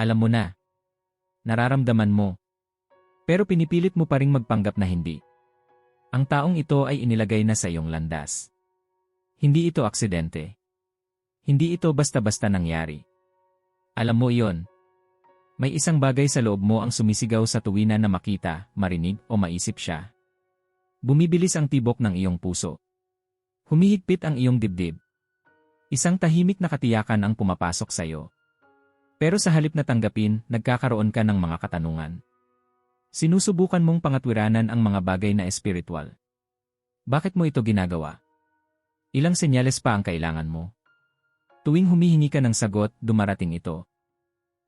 Alam mo na. Nararamdaman mo. Pero pinipilit mo pa ring magpanggap na hindi. Ang taong ito ay inilagay na sa iyong landas. Hindi ito aksidente. Hindi ito basta-basta nangyari. Alam mo iyon. May isang bagay sa loob mo ang sumisigaw sa tuwina na makita, marinig o maisip siya. Bumibilis ang tibok ng iyong puso. Humihigpit ang iyong dibdib. Isang tahimik na katiyakan ang pumapasok sa iyo. Pero sa halip na tanggapin, nagkakaroon ka ng mga katanungan. Sinusubukan mong pangatwiranan ang mga bagay na espiritual. Bakit mo ito ginagawa? Ilang senyales pa ang kailangan mo? Tuwing humihingi ka ng sagot, dumarating ito.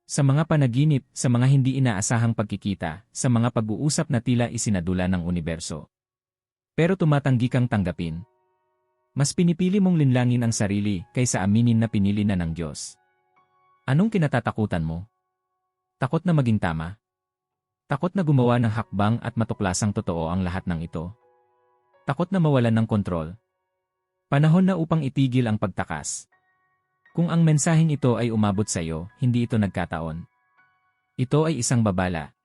Sa mga panaginip, sa mga hindi inaasahang pagkikita, sa mga pag-uusap na tila isinadula ng universo. Pero tumatanggi kang tanggapin. Mas pinipili mong linlangin ang sarili kaysa aminin na pinili na ng Diyos. Anong kinatatakutan mo? Takot na maging tama? Takot na gumawa ng hakbang at matuklasang totoo ang lahat ng ito. Takot na mawalan ng kontrol. Panahon na upang itigil ang pagtakas. Kung ang mensaheng ito ay umabot sa iyo, hindi ito nagkataon. Ito ay isang babala.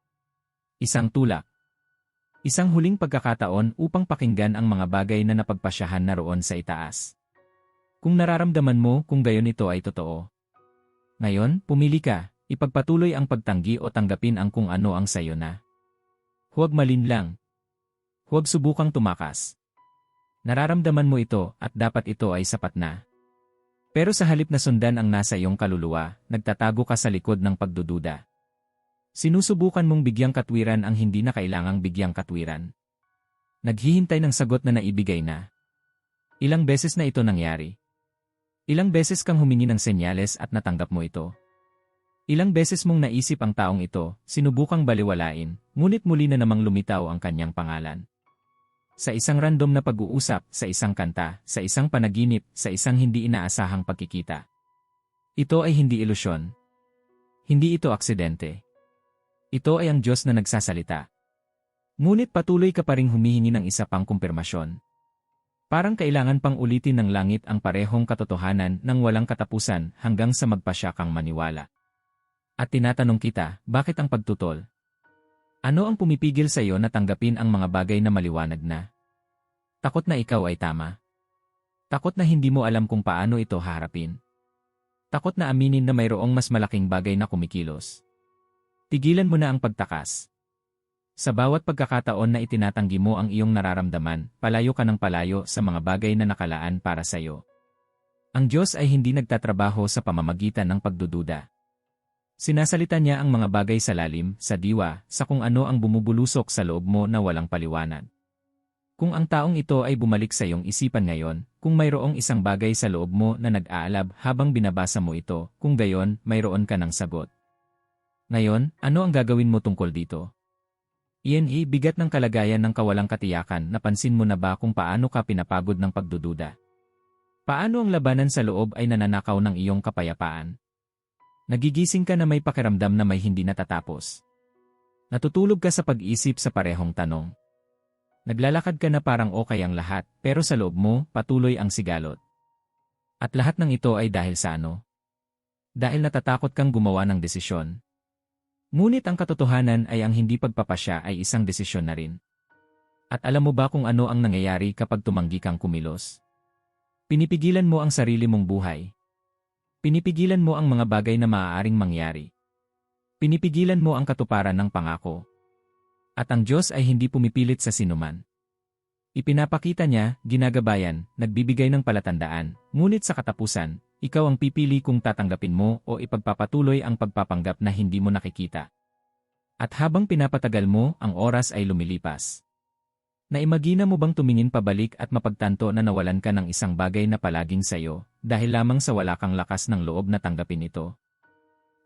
Isang tulak. Isang huling pagkakataon upang pakinggan ang mga bagay na napagpasyahan na roon sa itaas. Kung nararamdaman mo kung gayon ito ay totoo. Ngayon, pumili ka, ipagpatuloy ang pagtanggi o tanggapin ang kung ano ang sayo na. Huwag malinlang. Huwag subukang tumakas. Nararamdaman mo ito at dapat ito ay sapat na. Pero sa halip na sundan ang nasa iyong kaluluwa, nagtatago ka sa likod ng pagdududa. Sinusubukan mong bigyang katwiran ang hindi na kailangang bigyang katwiran. Naghihintay ng sagot na naibigay na. Ilang beses na ito nangyari. Ilang beses kang humingi ng senyales at natanggap mo ito. Ilang beses mong naisip ang taong ito, sinubukang baliwalain, ngunit muli na namang lumitaw ang kanyang pangalan. Sa isang random na pag-uusap, sa isang kanta, sa isang panaginip, sa isang hindi inaasahang pagkikita. Ito ay hindi ilusyon. Hindi ito aksidente. Ito ay ang Diyos na nagsasalita. Ngunit patuloy ka pa ring humihingi ng isa pang kumpirmasyon. Parang kailangan pang ulitin ng langit ang parehong katotohanan ng walang katapusan hanggang sa magpasya kang maniwala. At tinatanong kita, bakit ang pagtutol? Ano ang pumipigil sa iyo na tanggapin ang mga bagay na maliwanag na? Takot na ikaw ay tama. Takot na hindi mo alam kung paano ito harapin. Takot na aminin na mayroong mas malaking bagay na kumikilos. Tigilan mo na ang pagtakas. Sa bawat pagkakataon na itinatanggi mo ang iyong nararamdaman, palayo ka ng palayo sa mga bagay na nakalaan para sa iyo. Ang Diyos ay hindi nagtatrabaho sa pamamagitan ng pagdududa. Sinasalita niya ang mga bagay sa lalim, sa diwa, sa kung ano ang bumubulusok sa loob mo na walang paliwanag. Kung ang taong ito ay bumalik sa iyong isipan ngayon, kung mayroong isang bagay sa loob mo na nag-aalab habang binabasa mo ito, kung gayon, mayroon ka ng sagot. Ngayon, ano ang gagawin mo tungkol dito? Ay bigat ng kalagayan ng kawalang katiyakan, napansin mo na ba kung paano ka pinapagod ng pagdududa? Paano ang labanan sa loob ay nananakaw ng iyong kapayapaan? Nagigising ka na may pakiramdam na may hindi natatapos. Natutulog ka sa pag-isip sa parehong tanong. Naglalakad ka na parang okay ang lahat, pero sa loob mo, patuloy ang sigalot. At lahat ng ito ay dahil sa ano? Dahil natatakot kang gumawa ng desisyon. Ngunit ang katotohanan ay ang hindi pagpapasya ay isang desisyon na rin. At alam mo ba kung ano ang nangyayari kapag tumanggi kang kumilos? Pinipigilan mo ang sarili mong buhay, Pinipigilan mo ang mga bagay na maaaring mangyari. Pinipigilan mo ang katuparan ng pangako. At ang Diyos ay hindi pumipilit sa sinuman. Ipinapakita niya, ginagabayan, nagbibigay ng palatandaan, ngunit sa katapusan, ikaw ang pipili kung tatanggapin mo o ipagpapatuloy ang pagpapanggap na hindi mo nakikita. At habang pinapatagal mo, ang oras ay lumilipas. Naimagina mo bang tumingin pabalik at mapagtanto na nawalan ka ng isang bagay na palaging sayo, dahil lamang sa wala kang lakas ng loob na tanggapin ito?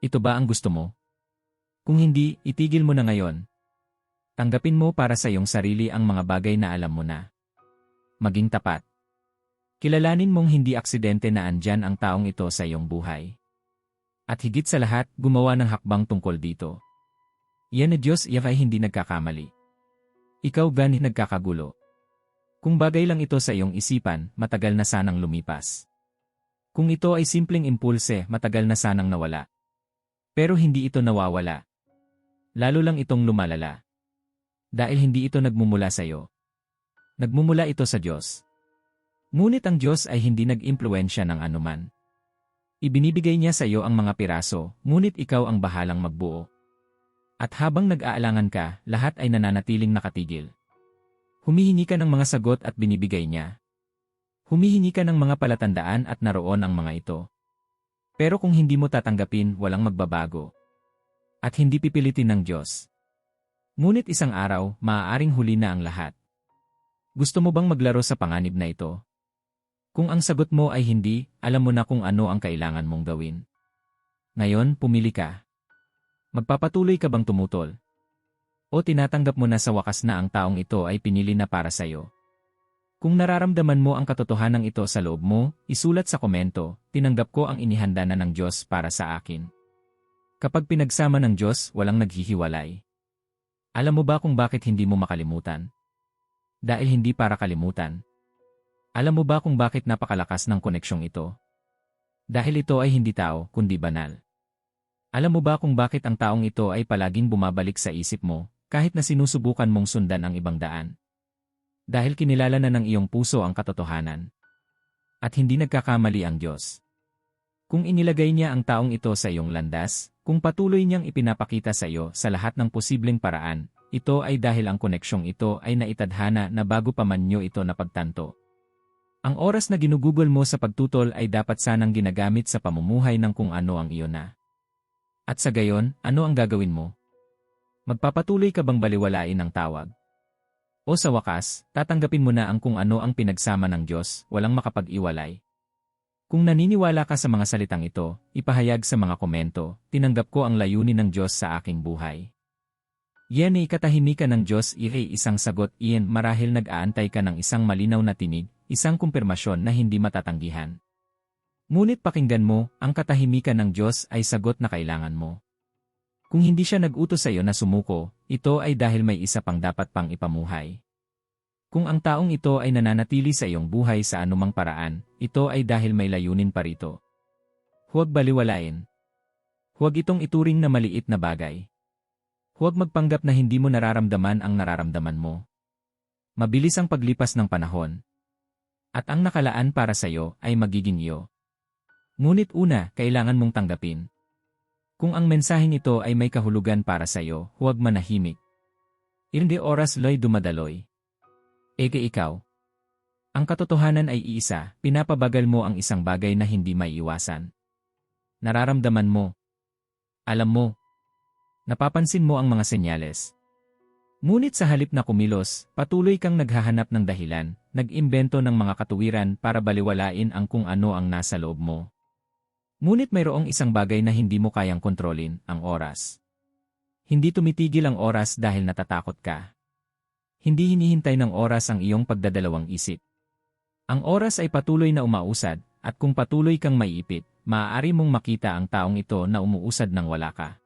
Ito ba ang gusto mo? Kung hindi, itigil mo na ngayon. Tanggapin mo para sa iyong sarili ang mga bagay na alam mo na. Maging tapat. Kilalanin mong hindi aksidente na andyan ang taong ito sa iyong buhay. At higit sa lahat, gumawa ng hakbang tungkol dito. Iyan na Diyos iya ay hindi nagkakamali. Ikaw gani nagkakagulo. Kung bagay lang ito sa iyong isipan, matagal na sanang lumipas. Kung ito ay simpleng impulse, matagal na sanang nawala. Pero hindi ito nawawala. Lalo lang itong lumalala. Dahil hindi ito nagmumula sa iyo. Nagmumula ito sa Diyos. Ngunit ang Diyos ay hindi nag-impluensya ng anuman. Ibinibigay niya sa iyo ang mga piraso, ngunit ikaw ang bahalang magbuo. At habang nag-aalangan ka, lahat ay nananatiling nakatigil. Humihingi ka ng mga sagot at binibigay niya. Humihingi ka ng mga palatandaan at naroon ang mga ito. Pero kung hindi mo tatanggapin, walang magbabago. At hindi pipilitin ng Diyos. Ngunit isang araw, maaaring huli na ang lahat. Gusto mo bang maglaro sa panganib na ito? Kung ang sagot mo ay hindi, alam mo na kung ano ang kailangan mong gawin. Ngayon, pumili ka. Magpapatuloy ka bang tumutol? O tinatanggap mo na sa wakas na ang taong ito ay pinili na para sa'yo? Kung nararamdaman mo ang katotohanan ito sa loob mo, isulat sa komento, tinanggap ko ang inihanda na ng Diyos para sa akin. Kapag pinagsama ng Diyos, walang naghihiwalay. Alam mo ba kung bakit hindi mo makalimutan? Dahil hindi para kalimutan, alam mo ba kung bakit napakalakas ng koneksyong ito? Dahil ito ay hindi tao, kundi banal. Alam mo ba kung bakit ang taong ito ay palaging bumabalik sa isip mo, kahit na sinusubukan mong sundan ang ibang daan? Dahil kinilala na ng iyong puso ang katotohanan. At hindi nagkakamali ang Diyos. Kung inilagay niya ang taong ito sa iyong landas, kung patuloy niyang ipinapakita sa iyo sa lahat ng posibleng paraan, ito ay dahil ang koneksyong ito ay naitadhana na bago pa man niyo ito napagtanto. Ang oras na ginugugol mo sa pagtutol ay dapat sanang ginagamit sa pamumuhay ng kung ano ang iyon na. At sa gayon, ano ang gagawin mo? Magpapatuloy ka bang baliwalain ang tawag? O sa wakas, tatanggapin mo na ang kung ano ang pinagsama ng Diyos, walang makapag-iwalay. Kung naniniwala ka sa mga salitang ito, ipahayag sa mga komento, tinanggap ko ang layunin ng Diyos sa aking buhay. Yan ay katahimikan ng Diyos iay isang sagot iyan marahil nag-aantay ka ng isang malinaw na tinig, isang kumpirmasyon na hindi matatanggihan. Ngunit pakinggan mo, ang katahimikan ng Diyos ay sagot na kailangan mo. Kung hindi siya nag-utos sa iyo na sumuko, ito ay dahil may isa pang dapat pang ipamuhay. Kung ang taong ito ay nananatili sa iyong buhay sa anumang paraan, ito ay dahil may layunin pa rito. Huwag baliwalain. Huwag itong ituring na maliit na bagay. Huwag magpanggap na hindi mo nararamdaman ang nararamdaman mo. Mabilis ang paglipas ng panahon, at ang nakalaan para sa iyo ay magiging iyo. Ngunit una, kailangan mong tanggapin. Kung ang mensaheng ito ay may kahulugan para sa iyo, huwag manahimik. Hindi oras loy dumadaloy. Ege ikaw. Ang katotohanan ay iisa, pinapabagal mo ang isang bagay na hindi may iwasan. Nararamdaman mo. Alam mo. Napapansin mo ang mga senyales. Ngunit sa halip na kumilos, patuloy kang naghahanap ng dahilan, nag-imbento ng mga katuwiran para baliwalain ang kung ano ang nasa loob mo. Ngunit mayroong isang bagay na hindi mo kayang kontrolin, ang oras. Hindi tumitigil ang oras dahil natatakot ka. Hindi hinihintay ng oras ang iyong pagdadalawang isip. Ang oras ay patuloy na umausad, at kung patuloy kang maiipit, maaari mong makita ang taong ito na umuusad nang wala ka.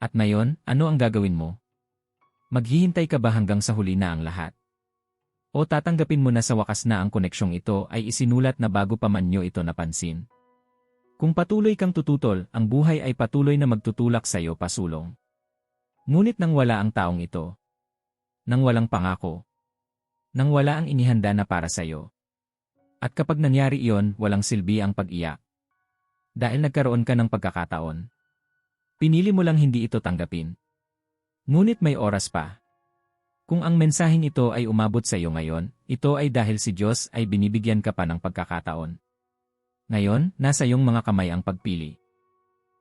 At ngayon, ano ang gagawin mo? Maghihintay ka ba hanggang sa huli na ang lahat? O tatanggapin mo na sa wakas na ang koneksyong ito ay isinulat na bago pa man nyo ito napansin. Kung patuloy kang tututol, ang buhay ay patuloy na magtutulak sa iyo pasulong. Ngunit nang wala ang taong ito, nang walang pangako, nang wala ang inihanda na para sa iyo. At kapag nangyari iyon, walang silbi ang pag-iyak. Dahil nagkaroon ka ng pagkakataon. Pinili mo lang hindi ito tanggapin. Ngunit may oras pa. Kung ang mensaheng ito ay umabot sa iyo ngayon, ito ay dahil si Diyos ay binibigyan ka pa ng pagkakataon. Ngayon, nasa iyong mga kamay ang pagpili.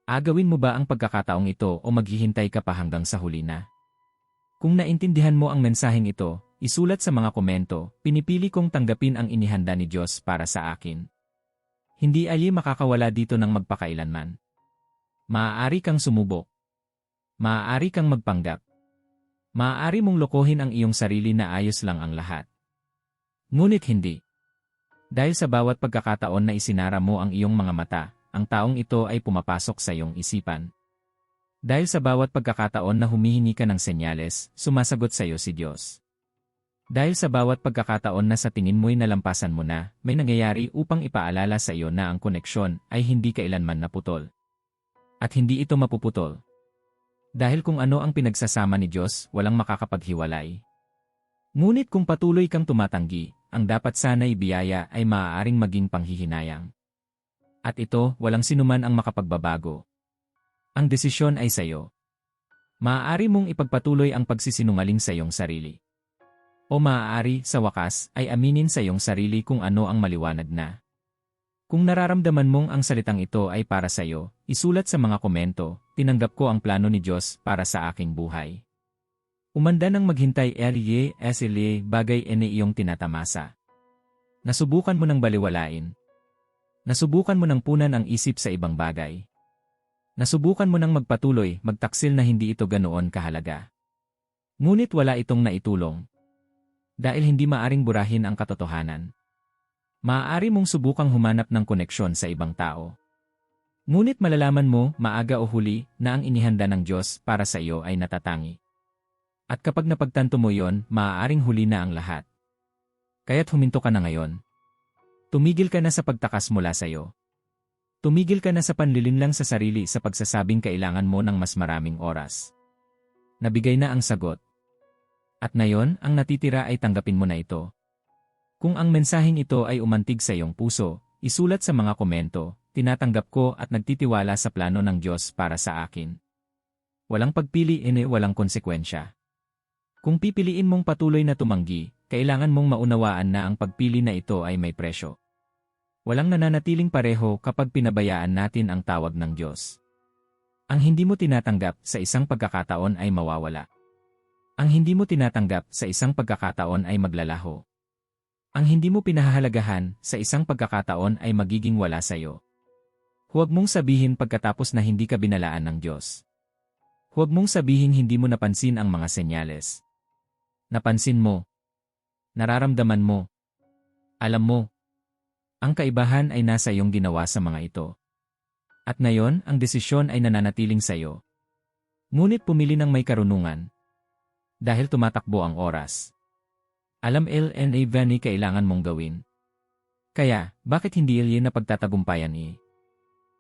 Agawin mo ba ang pagkakataong ito o maghihintay ka pa hanggang sa huli na? Kung naintindihan mo ang mensaheng ito, isulat sa mga komento, pinipili kong tanggapin ang inihanda ni Diyos para sa akin. Hindi ali makakawala dito ng magpakailanman. Maaari kang sumubok. Maaari kang magpanggap. Maaari mong lokohin ang iyong sarili na ayos lang ang lahat. Ngunit hindi. Dahil sa bawat pagkakataon na isinara mo ang iyong mga mata, ang taong ito ay pumapasok sa iyong isipan. Dahil sa bawat pagkakataon na humihingi ka ng senyales, sumasagot sa iyo si Diyos. Dahil sa bawat pagkakataon na sa tingin mo'y nalampasan mo na, may nangyayari upang ipaalala sa iyo na ang koneksyon ay hindi kailanman naputol. At hindi ito mapuputol. Dahil kung ano ang pinagsasama ni Diyos, walang makakapaghiwalay. Ngunit kung patuloy kang tumatanggi, ang dapat sana'y biyaya ay maaaring maging panghihinayang. At ito, walang sinuman ang makapagbabago. Ang desisyon ay sayo. Maaari mong ipagpatuloy ang pagsisinungaling sa iyong sarili. O maaari, sa wakas, ay aminin sa iyong sarili kung ano ang maliwanag na. Kung nararamdaman mong ang salitang ito ay para sa iyo, isulat sa mga komento, tinanggap ko ang plano ni Diyos para sa aking buhay. Umanda ng maghintay Elie, Esile, bagay ene iyong tinatamasa. Nasubukan mo ng baliwalain. Nasubukan mo ng punan ang isip sa ibang bagay. Nasubukan mo ng magpatuloy, magtaksil na hindi ito ganoon kahalaga. Ngunit wala itong naitulong, dahil hindi maaring burahin ang katotohanan. Maaari mong subukang humanap ng koneksyon sa ibang tao. Ngunit malalaman mo, maaga o huli, na ang inihanda ng Diyos para sa iyo ay natatangi. At kapag napagtanto mo yon, maaaring huli na ang lahat. Kaya't huminto ka na ngayon. Tumigil ka na sa pagtakas mula sa iyo. Tumigil ka na sa panlilinlang sa sarili sa pagsasabing kailangan mo ng mas maraming oras. Nabigay na ang sagot. At ngayon, ang natitira ay tanggapin mo na ito. Kung ang mensaheng ito ay umantig sa iyong puso, isulat sa mga komento, tinatanggap ko at nagtitiwala sa plano ng Diyos para sa akin. Walang pagpili ine walang konsekwensya. Kung pipiliin mong patuloy na tumanggi, kailangan mong maunawaan na ang pagpili na ito ay may presyo. Walang nananatiling pareho kapag pinabayaan natin ang tawag ng Diyos. Ang hindi mo tinatanggap sa isang pagkakataon ay mawawala. Ang hindi mo tinatanggap sa isang pagkakataon ay maglalaho. Ang hindi mo pinahahalagahan sa isang pagkakataon ay magiging wala sa iyo. Huwag mong sabihin pagkatapos na hindi ka binalaan ng Diyos. Huwag mong sabihin hindi mo napansin ang mga senyales. Napansin mo. Nararamdaman mo. Alam mo. Ang kaibahan ay nasa iyong ginawa sa mga ito. At ngayon, ang desisyon ay nananatiling sa iyo. Ngunit pumili ng may karunungan, dahil tumatakbo ang oras. Alam LNA Vanny kailangan mong gawin. Kaya, bakit hindi ilye na pagtatagumpayan eh?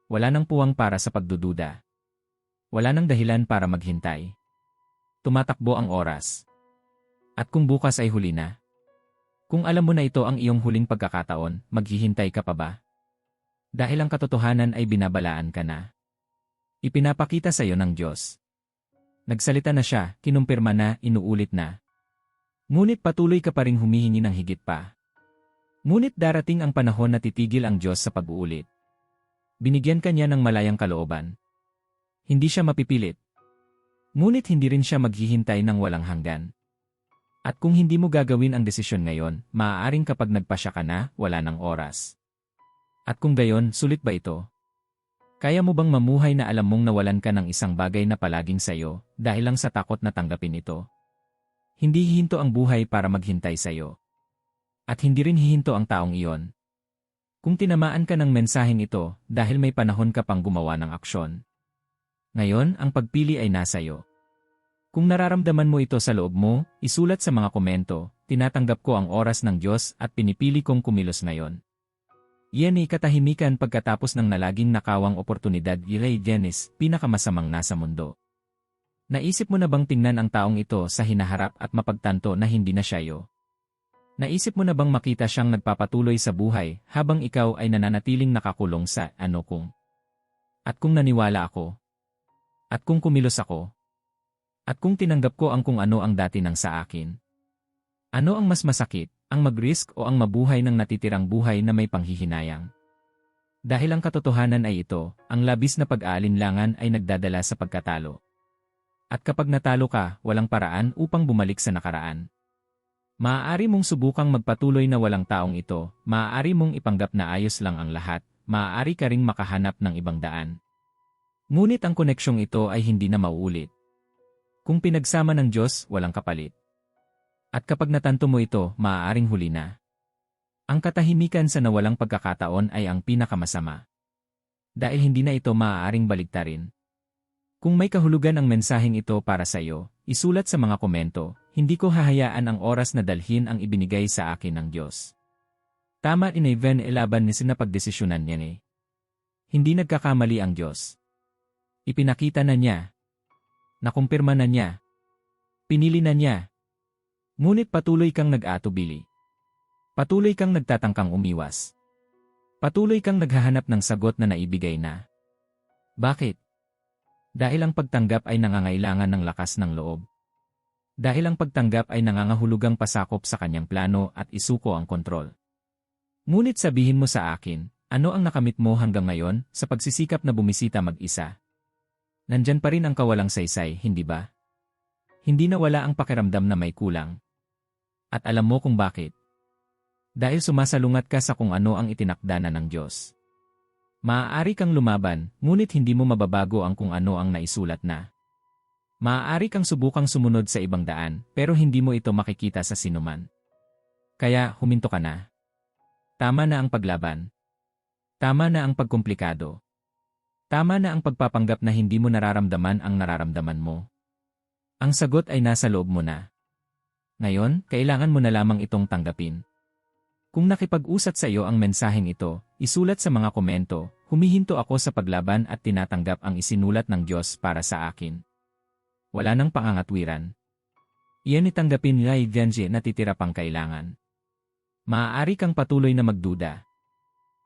Wala nang puwang para sa pagdududa. Wala nang dahilan para maghintay. Tumatakbo ang oras. At kung bukas ay huli na? Kung alam mo na ito ang iyong huling pagkakataon, maghihintay ka pa ba? Dahil ang katotohanan ay binabalaan ka na. Ipinapakita sa iyo ng Diyos. Nagsalita na siya, kinumpirma na, inuulit na. Ngunit patuloy ka pa ring humihingi ng higit pa. Ngunit darating ang panahon na titigil ang Diyos sa pag-uulit. Binigyan ka niya ng malayang kalooban. Hindi siya mapipilit. Ngunit hindi rin siya maghihintay ng walang hanggan. At kung hindi mo gagawin ang desisyon ngayon, maaaring kapag nagpasya ka na, wala ng oras. At kung gayon, sulit ba ito? Kaya mo bang mamuhay na alam mong nawalan ka ng isang bagay na palaging sayo dahil lang sa takot na tanggapin ito? Hindi hihinto ang buhay para maghintay sayo. At hindi rin hihinto ang taong iyon. Kung tinamaan ka ng mensaheng ito dahil may panahon ka pang gumawa ng aksyon. Ngayon, ang pagpili ay nasa iyo. Kung nararamdaman mo ito sa loob mo, isulat sa mga komento, tinatanggap ko ang oras ng Diyos at pinipili kong kumilos ngayon. Iyan ay katahimikan pagkatapos ng nalaging nakawang oportunidad Ilay Dennis, pinakamasamang nasa mundo. Naisip mo na bang tingnan ang taong ito sa hinaharap at mapagtanto na hindi na siya yo? Naisip mo na bang makita siyang nagpapatuloy sa buhay habang ikaw ay nananatiling nakakulong sa ano kung? At kung naniwala ako? At kung kumilos ako? At kung tinanggap ko ang kung ano ang dati nang sa akin? Ano ang mas masakit? ang mag-risk o ang mabuhay ng natitirang buhay na may panghihinayang. Dahil ang katotohanan ay ito, ang labis na pag-aalinlangan ay nagdadala sa pagkatalo. At kapag natalo ka, walang paraan upang bumalik sa nakaraan. Maaari mong subukang magpatuloy na walang taong ito, maaari mong ipanggap na ayos lang ang lahat, maaari ka ring makahanap ng ibang daan. Ngunit ang koneksyong ito ay hindi na mauulit. Kung pinagsama ng Diyos, walang kapalit. At kapag natanto mo ito, maaaring huli na. Ang katahimikan sa nawalang pagkakataon ay ang pinakamasama. Dahil hindi na ito maaaring baligtarin. Kung may kahulugan ang mensaheng ito para sa iyo, isulat sa mga komento, hindi ko hahayaan ang oras na dalhin ang ibinigay sa akin ng Diyos. Tama in even ilaban ni sinapagdesisyonan niya ni. Hindi nagkakamali ang Diyos. Ipinakita na niya. Nakumpirma na niya. Pinili na niya. Ngunit patuloy kang nag-atubili. Patuloy kang nagtatangkang umiwas. Patuloy kang naghahanap ng sagot na naibigay na. Bakit? Dahil ang pagtanggap ay nangangailangan ng lakas ng loob. Dahil ang pagtanggap ay nangangahulugang pasakop sa kanyang plano at isuko ang kontrol. Ngunit sabihin mo sa akin, ano ang nakamit mo hanggang ngayon sa pagsisikap na bumisita mag-isa? Nandyan pa rin ang kawalang saysay, hindi ba? Hindi na wala ang pakiramdam na may kulang. At alam mo kung bakit. Dahil sumasalungat ka sa kung ano ang itinakda na ng Diyos. Maaari kang lumaban, ngunit hindi mo mababago ang kung ano ang naisulat na. Maaari kang subukang sumunod sa ibang daan, pero hindi mo ito makikita sa sinuman. Kaya, huminto ka na. Tama na ang paglaban. Tama na ang pagkomplikado. Tama na ang pagpapanggap na hindi mo nararamdaman ang nararamdaman mo. Ang sagot ay nasa loob mo na. Ngayon, kailangan mo na lamang itong tanggapin. Kung nakipag-usat sa iyo ang mensaheng ito, isulat sa mga komento, humihinto ako sa paglaban at tinatanggap ang isinulat ng Diyos para sa akin. Wala nang pangangatwiran. Iyan itanggapin nila Ivenje na titira pang kailangan. Maaari kang patuloy na magduda.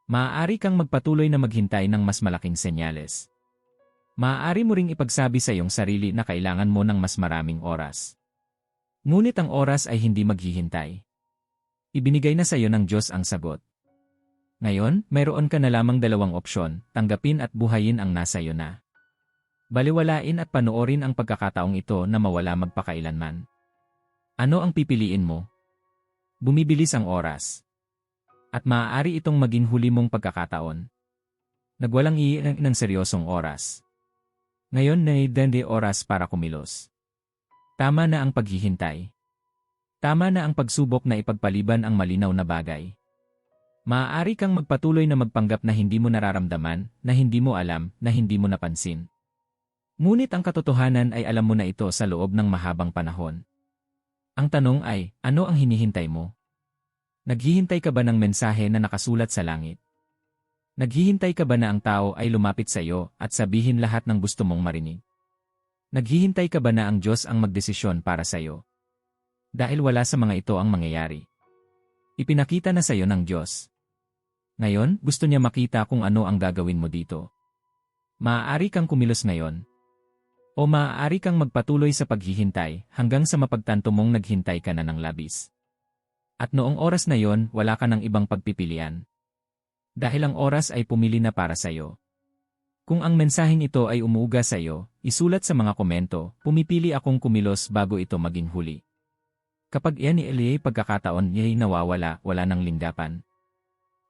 Maaari kang magpatuloy na maghintay ng mas malaking senyales. Maaari mo ring ipagsabi sa iyong sarili na kailangan mo ng mas maraming oras. Ngunit ang oras ay hindi maghihintay. Ibinigay na sa iyo ng Diyos ang sagot. Ngayon, mayroon ka na lamang dalawang opsyon, tanggapin at buhayin ang nasa iyo na. Baliwalain at panoorin ang pagkakataong ito na mawala magpakailanman. Ano ang pipiliin mo? Bumibilis ang oras. At maaari itong maging huli mong pagkakataon. Nagwalang iilang ng seryosong oras. Ngayon na dende oras para kumilos. Tama na ang paghihintay. Tama na ang pagsubok na ipagpaliban ang malinaw na bagay. Maaari kang magpatuloy na magpanggap na hindi mo nararamdaman, na hindi mo alam, na hindi mo napansin. Ngunit ang katotohanan ay alam mo na ito sa loob ng mahabang panahon. Ang tanong ay, ano ang hinihintay mo? Naghihintay ka ba ng mensahe na nakasulat sa langit? Naghihintay ka ba na ang tao ay lumapit sa iyo at sabihin lahat ng gusto mong marinig? Naghihintay ka ba na ang Diyos ang magdesisyon para sa iyo? Dahil wala sa mga ito ang mangyayari. Ipinakita na sa iyo ng Diyos. Ngayon, gusto niya makita kung ano ang gagawin mo dito. Maaari kang kumilos ngayon. O maaari kang magpatuloy sa paghihintay hanggang sa mapagtanto mong naghintay ka na ng labis. At noong oras na yon, wala ka ng ibang pagpipilian. Dahil ang oras ay pumili na para sa iyo. Kung ang mensaheng ito ay umuuga sa iyo, isulat sa mga komento, pumipili akong kumilos bago ito maging huli. Kapag iyan ni Elie pagkakataon niya'y nawawala, wala ng linggapan.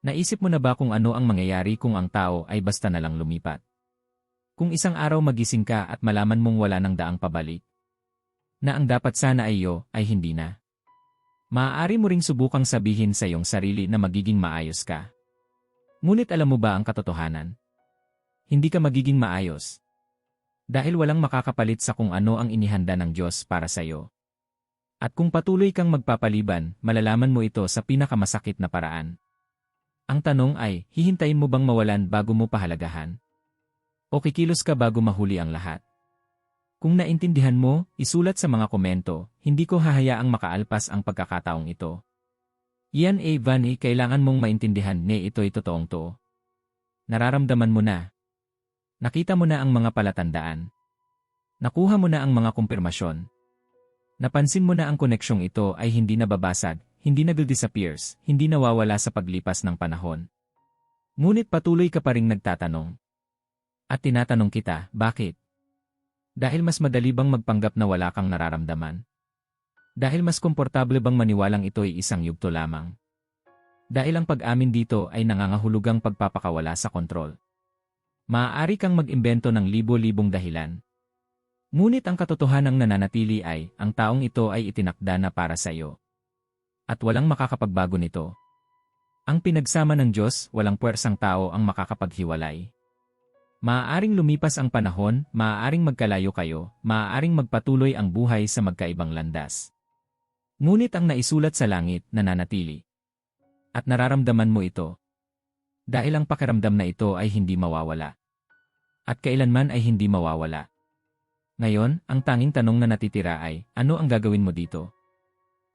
Naisip mo na ba kung ano ang mangyayari kung ang tao ay basta na lang lumipat? Kung isang araw magising ka at malaman mong wala ng daang pabalik, na ang dapat sana ay iyo ay hindi na. Maaari mo ring subukang sabihin sa iyong sarili na magiging maayos ka. Ngunit alam mo ba ang katotohanan? Hindi ka magiging maayos. Dahil walang makakapalit sa kung ano ang inihanda ng Diyos para sa iyo. At kung patuloy kang magpapaliban, malalaman mo ito sa pinakamasakit na paraan. Ang tanong ay, hihintayin mo bang mawalan bago mo pahalagahan? O kikilos ka bago mahuli ang lahat? Kung naintindihan mo, isulat sa mga komento, hindi ko hahayaang makaalpas ang pagkakataong ito. Iyan A. Vani, kailangan mong maintindihan ne ito'y totoong to. Nararamdaman mo na. Nakita mo na ang mga palatandaan. Nakuha mo na ang mga kumpirmasyon. Napansin mo na ang koneksyong ito ay hindi nababasag, hindi nag-disappears, hindi nawawala sa paglipas ng panahon. Ngunit patuloy ka pa ring nagtatanong. At tinatanong kita, bakit? Dahil mas madali bang magpanggap na wala kang nararamdaman? Dahil mas komportable bang maniwalang ito ay isang yugto lamang? Dahil ang pag-amin dito ay nangangahulugang pagpapakawala sa kontrol. Maaari kang mag-imbento ng libo-libong dahilan, Ngunit ang katotohanang nananatili ay, ang taong ito ay itinakda na para sa iyo. At walang makakapagbago nito. Ang pinagsama ng Diyos, walang puwersang tao ang makakapaghiwalay. Maaaring lumipas ang panahon, maaaring magkalayo kayo, maaaring magpatuloy ang buhay sa magkaibang landas. Ngunit ang naisulat sa langit, nananatili. At nararamdaman mo ito. Dahil ang pakiramdam na ito ay hindi mawawala. At kailanman ay hindi mawawala. Ngayon, ang tanging tanong na natitira ay, ano ang gagawin mo dito?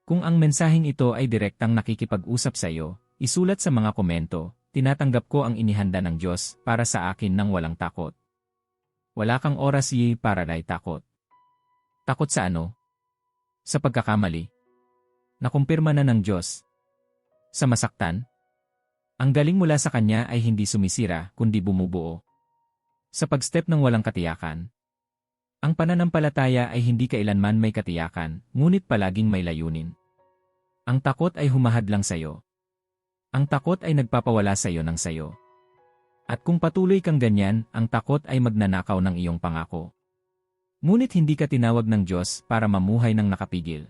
Kung ang mensaheng ito ay direktang nakikipag-usap sa iyo, isulat sa mga komento, tinatanggap ko ang inihanda ng Diyos para sa akin ng walang takot. Wala kang oras yi para ray takot. Takot sa ano? Sa pagkakamali. Nakumpirma na ng Diyos. Sa masaktan? Ang galing mula sa Kanya ay hindi sumisira kundi bumubuo. Sa pagstep ng walang katiyakan. Ang pananampalataya ay hindi kailanman may katiyakan, ngunit palaging may layunin. Ang takot ay humahadlang sa iyo. Ang takot ay nagpapawala sa iyo ng sayo. At kung patuloy kang ganyan, ang takot ay magnanakaw ng iyong pangako. Ngunit hindi ka tinawag ng Diyos para mamuhay ng nakapigil.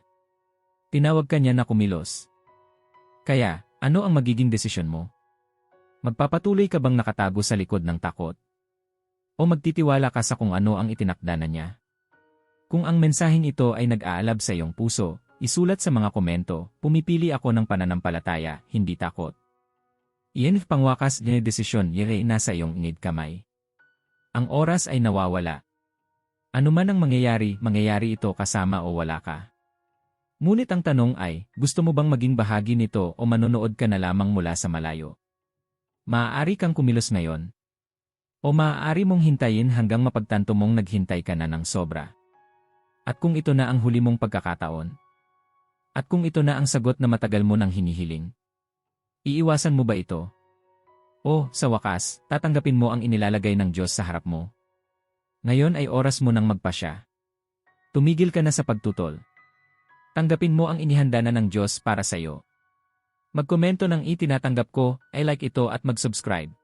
Tinawag ka niya na kumilos. Kaya, ano ang magiging desisyon mo? Magpapatuloy ka bang nakatago sa likod ng takot? O magtitiwala ka sa kung ano ang itinakda na niya? Kung ang mensaheng ito ay nag-aalab sa iyong puso, isulat sa mga komento, pumipili ako ng pananampalataya, hindi takot. Iyan pangwakas din desisyon yere nasa iyong ingid kamay. Ang oras ay nawawala. Ano man ang mangyayari, mangyayari ito kasama o wala ka. Ngunit ang tanong ay, gusto mo bang maging bahagi nito o manonood ka na lamang mula sa malayo? Maaari kang kumilos ngayon. O maaari mong hintayin hanggang mapagtanto mong naghintay ka na ng sobra. At kung ito na ang huli mong pagkakataon? At kung ito na ang sagot na matagal mo nang hinihiling? Iiwasan mo ba ito? O, sa wakas, tatanggapin mo ang inilalagay ng Diyos sa harap mo. Ngayon ay oras mo nang magpasya. Tumigil ka na sa pagtutol. Tanggapin mo ang inihanda na ng Diyos para sa iyo. Magkomento ng itinatanggap ko, I like ito at mag-subscribe.